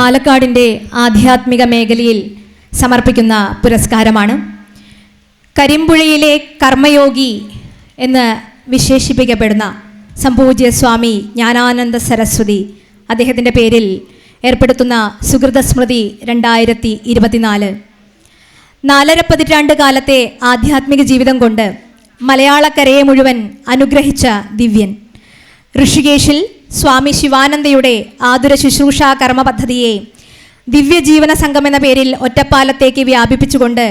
പാലക്കാടിന്റെ ആധ്യാത്മിക മേഖലയിൽ സമർപ്പിക്കുന്ന പുരസ്കാരമാണ്. കരിമ്പുഴയിലെ കർമ്മയോഗി എന്ന് വിശേഷിപ്പിക്കപ്പെടുന്ന സംപൂജ്യ സ്വാമി ജ്ഞാനാനന്ദ സരസ്വതി അദ്ദേഹത്തിന്റെ പേരിൽ ഏർപ്പെടുത്തുന്ന സുഹൃതസ്മൃതി രണ്ടായിരത്തി ഇരുപത്തിനാല്. നാലര പതിറ്റാണ്ട് കാലത്തെ ആധ്യാത്മിക ജീവിതം കൊണ്ട് മലയാളക്കരയെ മുഴുവൻ അനുഗ്രഹിച്ച ദിവ്യൻ. ഋഷികേശിൽ സ്വാമി ശിവാനന്ദയുടെ ആതുര ശുശ്രൂഷ കർമ്മ പദ്ധതിയെ ദിവ്യജീവന സംഘം എന്ന പേരിൽ ഒറ്റപ്പാലത്തേക്ക് വ്യാപിപ്പിച്ചുകൊണ്ട്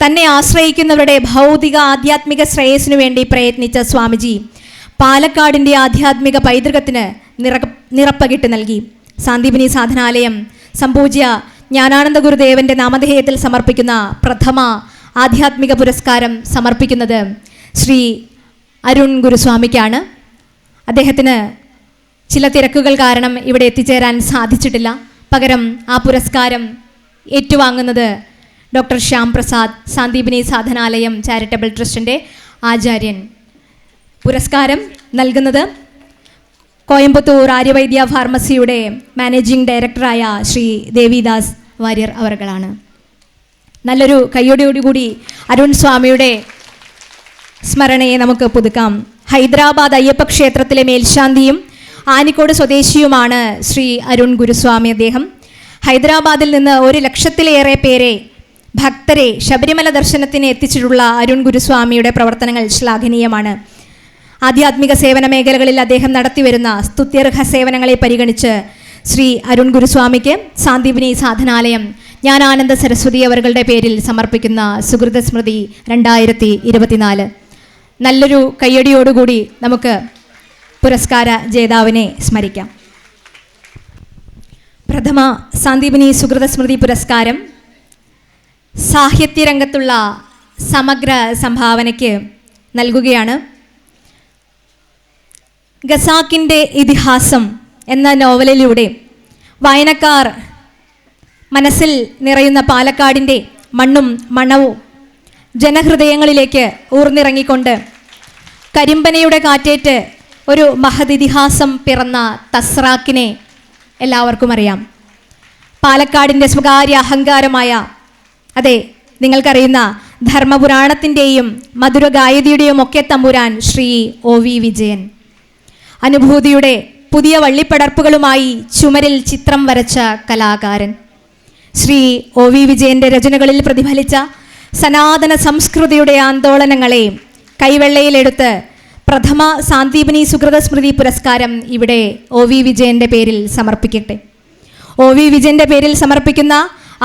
തന്നെ ആശ്രയിക്കുന്നവരുടെ ഭൗതിക ആധ്യാത്മിക ശ്രേയസ്സിനു വേണ്ടി പ്രയത്നിച്ച സ്വാമിജി പാലക്കാടിന്റെ ആധ്യാത്മിക പൈതൃകത്തിന് നിറ നിറപ്പകിട്ട് നൽകി. സാന്ദീപിനി സാധനാലയം സംപൂജ്യ ജ്ഞാനാനന്ദ ഗുരുദേവന്റെ നാമധേയത്തിൽ സമർപ്പിക്കുന്ന പ്രഥമ ആധ്യാത്മിക പുരസ്കാരം സമർപ്പിക്കുന്നത് ശ്രീ അരുൺ ഗുരുസ്വാമിക്കാണ്. അദ്ദേഹത്തിന് ചില തിരക്കുകൾ കാരണം ഇവിടെ എത്തിച്ചേരാൻ സാധിച്ചിട്ടില്ല. പകരം ആ പുരസ്കാരം ഏറ്റുവാങ്ങുന്നത് ഡോക്ടർ ശ്യാം പ്രസാദ് സാന്ദീപിനി സാധനാലയം ചാരിറ്റബിൾ ട്രസ്റ്റിന്റെ ആചാര്യൻ. പുരസ്കാരം നൽകുന്നത് കോയമ്പത്തൂർ ആര്യവൈദ്യ ഫാർമസിയുടെ മാനേജിംഗ് ഡയറക്ടറായ ശ്രീ ദേവിദാസ് വാര്യർ അവർകളാണ് നല്ലൊരു കയ്യോടിയോടുകൂടി അരുൺ സ്വാമിയുടെ സ്മരണയെ നമുക്ക് പുതുക്കാം. ഹൈദരാബാദ് അയ്യപ്പ ക്ഷേത്രത്തിലെ മേൽശാന്തിയും ആനിക്കോട് സ്വദേശിയുമാണ് ശ്രീ അരുൺ ഗുരുസ്വാമി അദ്ദേഹം. ഹൈദരാബാദിൽ നിന്ന് ഒരു ലക്ഷത്തിലേറെ പേരെ ഭക്തരെ ശബരിമല ദർശനത്തിന് എത്തിച്ചിട്ടുള്ള അരുൺ ഗുരുസ്വാമിയുടെ പ്രവർത്തനങ്ങൾ ശ്ലാഘനീയമാണ്. ആധ്യാത്മിക സേവന മേഖലകളിൽ അദ്ദേഹം നടത്തിവരുന്ന സ്തുത്യർഹ സേവനങ്ങളെ പരിഗണിച്ച് ശ്രീ അരുൺ ഗുരുസ്വാമിക്ക് സാന്ദീപിനി സാധനാലയം ജ്ഞാനാനന്ദ സരസ്വതി അവരുടെ പേരിൽ സമർപ്പിക്കുന്ന സുഹൃത സ്മൃതി രണ്ടായിരത്തി ഇരുപത്തിനാല്. നല്ലൊരു കയ്യടിയോടുകൂടി നമുക്ക് പുരസ്കാര ജേതാവിനെ സ്മരിക്കാം. പ്രഥമ സാന്ദീപിനി സുഹൃത സ്മൃതി പുരസ്കാരം സാഹിത്യരംഗത്തുള്ള സമഗ്ര സംഭാവനയ്ക്ക് നൽകുകയാണ്. ഗസാക്കിന്റെ ഇതിഹാസം എന്ന നോവലിലൂടെ വായനക്കാർ മനസ്സിൽ നിറയുന്ന പാലക്കാടിന്റെ മണ്ണും മണവും ജനഹൃദയങ്ങളിലേക്ക് ഊർന്നിറങ്ങിക്കൊണ്ട് കരിമ്പനയുടെ കാറ്റേറ്റ് ഒരു മഹതിതിഹാസം പിറന്ന തസ്രാക്കിനെ എല്ലാവർക്കും അറിയാം. പാലക്കാടിന്റെ സ്വകാര്യ അഹങ്കാരമായ അതെ നിങ്ങൾക്കറിയുന്ന ധർമ്മപുരാണത്തിന്റെയും മധുരഗായതിയുടെയും ഒക്കെ തമ്പുരാൻ ശ്രീ ഒ വി വിജയൻ. അനുഭൂതിയുടെ പുതിയ വള്ളിപ്പടർപ്പുകളുമായി ചുമരിൽ ചിത്രം വരച്ച കലാകാരൻ. ശ്രീ ഒ വി വിജയന്റെ രചനകളിൽ പ്രതിഫലിച്ച സനാതന സംസ്കൃതിയുടെ ആന്തോളനങ്ങളെ കൈവെള്ളയിലെടുത്ത് പ്രഥമ സാന്ദീപനി സുഹൃത സ്മൃതി പുരസ്കാരം ഇവിടെ ഒ വി വിജയന്റെ പേരിൽ സമർപ്പിക്കട്ടെ. ഒ വി വിജയന്റെ പേരിൽ സമർപ്പിക്കുന്ന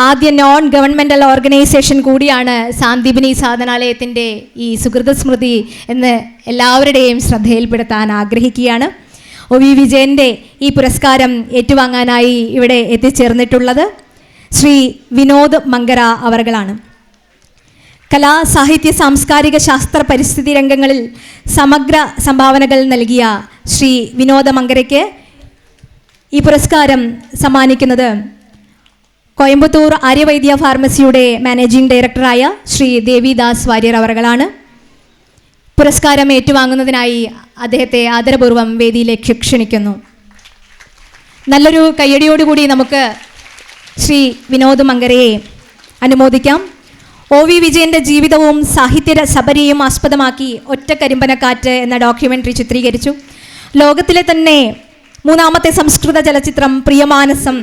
ആദ്യ നോൺ ഗവൺമെന്റൽ ഓർഗനൈസേഷൻ കൂടിയാണ് സാന്ദീപിനി സാധനാലയത്തിന്റെ ഈ സുഹൃത സ്മൃതി എന്ന് എല്ലാവരുടെയും ശ്രദ്ധയിൽപ്പെടുത്താൻ ആഗ്രഹിക്കുകയാണ്. ഒ വി വിജയന്റെ ഈ പുരസ്കാരം ഏറ്റുവാങ്ങാനായി ഇവിടെ എത്തിച്ചേർന്നിട്ടുള്ളത് ശ്രീ വിനോദ് മങ്കര അവർകളാണ് കലാ സാഹിത്യ സാംസ്കാരിക ശാസ്ത്ര പരിസ്ഥിതി രംഗങ്ങളിൽ സമഗ്ര സംഭാവനകൾ നൽകിയ ശ്രീ വിനോദ മങ്കരയ്ക്ക് ഈ പുരസ്കാരം സമ്മാനിക്കുന്നത് കോയമ്പത്തൂർ ആര്യവൈദ്യ ഫാർമസിയുടെ മാനേജിംഗ് ഡയറക്ടറായ ശ്രീ ദേവിദാസ് വാര്യർ അവറുകളാണ്. പുരസ്കാരം ഏറ്റുവാങ്ങുന്നതിനായി അദ്ദേഹത്തെ ആദരപൂർവം വേദിയിലേക്ക് ക്ഷണിക്കുന്നു. നല്ലൊരു കയ്യടിയോടുകൂടി നമുക്ക് ശ്രീ വിനോദ് മങ്കരയെ അനുമോദിക്കാം. ഒ വി വിജയന്റെ ജീവിതവും സാഹിത്യ ശബരിയും ആസ്പദമാക്കി ഒറ്റ കരിമ്പനക്കാറ്റ് എന്ന ഡോക്യുമെന്ററി ചിത്രീകരിച്ചു. ലോകത്തിലെ തന്നെ മൂന്നാമത്തെ സംസ്കൃത ചലച്ചിത്രം പ്രിയമാനസം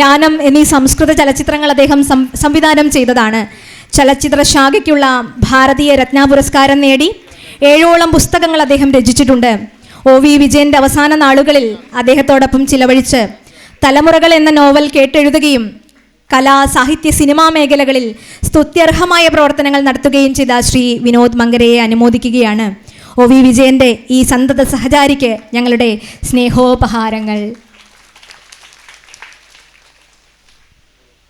യാനം എന്നീ സംസ്കൃത ചലച്ചിത്രങ്ങൾ അദ്ദേഹം സംവിധാനം ചെയ്തതാണ്. ചലച്ചിത്ര ശാഖയ്ക്കുള്ള ഭാരതീയ രത്ന പുരസ്കാരം നേടി ഏഴോളം പുസ്തകങ്ങൾ അദ്ദേഹം രചിച്ചിട്ടുണ്ട്. ഒ വി വിജയന്റെ അവസാന നാളുകളിൽ അദ്ദേഹത്തോടൊപ്പം ചിലവഴിച്ച് തലമുറകൾ എന്ന നോവൽ കേട്ടെഴുതുകയും കലാ സാഹിത്യ സിനിമാ മേഖലകളിൽ സ്തുത്യർഹമായ പ്രവർത്തനങ്ങൾ നടത്തുകയും ചെയ്ത ശ്രീ വിനോദ് മങ്കരയെ അനുമോദിക്കുകയാണ്. ഒ വി വിജയന്റെ ഈ സന്തത സഹചാരിക്ക് ഞങ്ങളുടെ സ്നേഹോപഹാരങ്ങൾ.